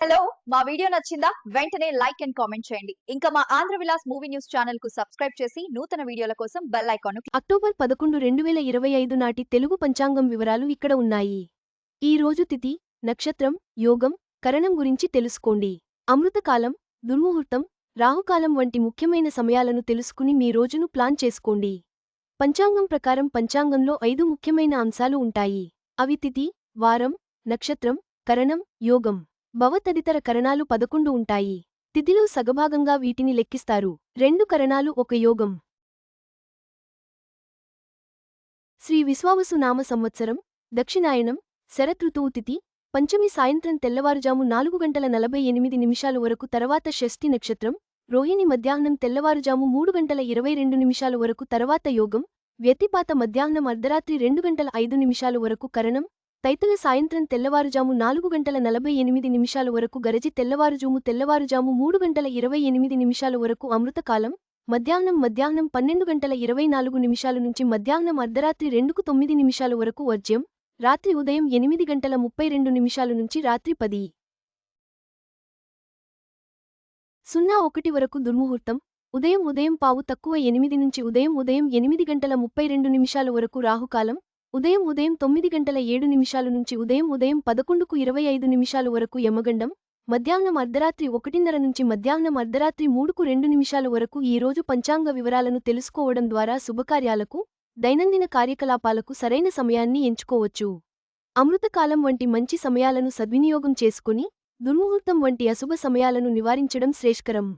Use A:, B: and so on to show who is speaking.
A: Hello మా video నచ్చిందా? వెంటనే లైక్ అండ్ కామెంట్ చేయండి. ఇంకా మా ఆంధ్ర విలాస్ మూవీ న్యూస్ ఛానల్కు సబ్స్క్రైబ్ చేసి నూతన వీడియోల కోసం బెల్ ఐకాన్
B: అక్టోబర్ పదకొండు రెండు వేల ఇరవై ఐదు నాటి తెలుగు పంచాంగం వివరాలు ఇక్కడ ఉన్నాయి. ఈ రోజు తిథి నక్షత్రం యోగం కరణం గురించి తెలుసుకోండి. అమృతకాలం దుర్ముహూర్తం రాహుకాలం వంటి ముఖ్యమైన సమయాలను తెలుసుకుని మీ రోజును ప్లాన్ చేసుకోండి. పంచాంగం ప్రకారం పంచాంగంలో ఐదు ముఖ్యమైన అంశాలు ఉంటాయి. అవి తిథి వారం నక్షత్రం కరణం యోగం. భవ తదితర కరణాలు పదకొండు ఉంటాయి. తిథిలో సగభాగంగా వీటిని లెక్కిస్తారు. రెండు కరణాలు ఒక యోగం. శ్రీ విశ్వావసు నామ సంవత్సరం దక్షిణాయనం శరతృతువు తిథి పంచమి సాయంత్రం తెల్లవారుజాము నాలుగు గంటల నలభై ఎనిమిది నిమిషాల వరకు తర్వాత షష్ఠి నక్షత్రం రోహిణి మధ్యాహ్నం తెల్లవారుజాము మూడు గంటల ఇరవై రెండు నిమిషాల వరకు తర్వాత యోగం వ్యతిపాత మధ్యాహ్నం అర్ధరాత్రి రెండు గంటల ఐదు నిమిషాల వరకు కరణం తైతల సాయంత్రం తెల్లవారుజాము నాలుగు గంటల నలభై ఎనిమిది నిమిషాల వరకు గరజి తెల్లవారుజాము తెల్లవారుజాము మూడు గంటల ఇరవై ఎనిమిది నిమిషాల వరకు అమృతకాలం మధ్యాహ్నం మధ్యాహ్నం పన్నెండు గంటల ఇరవై నాలుగు నిమిషాల నుంచి మధ్యాహ్నం అర్ధరాత్రి రెండుకు తొమ్మిది నిమిషాల వరకు వర్జ్యం రాత్రి ఉదయం ఎనిమిది గంటల ముప్పై రెండు నిమిషాల నుంచి రాత్రి పది. సున్నా ఒకటి వరకు దుర్ముహూర్తం ఉదయం ఉదయం పావు తక్కువ ఎనిమిది నుంచి ఉదయం ఉదయం ఎనిమిది గంటల ముప్పై రెండు నిమిషాల వరకు రాహుకాలం ఉదయం ఉదయం తొమ్మిది గంటల ఏడు నిమిషాల నుంచి ఉదయం ఉదయం పదకొండుకు ఇరవై ఐదు నిమిషాల వరకు యమగండం మధ్యాహ్నం అర్ధరాత్రి ఒకటిన్నర నుంచి మధ్యాహ్నం అర్ధరాత్రి మూడుకు రెండు నిమిషాల వరకు ఈ రోజు పంచాంగ వివరాలను తెలుసుకోవడం ద్వారా శుభకార్యాలకు దైనందిన కార్యకలాపాలకు సరైన సమయాన్ని ఎంచుకోవచ్చు. అమృతకాలం వంటి మంచి సమయాలను సద్వినియోగం చేసుకుని దుర్ముహూర్తం వంటి అశుభ సమయాలను నివారించడం శ్రేష్కరం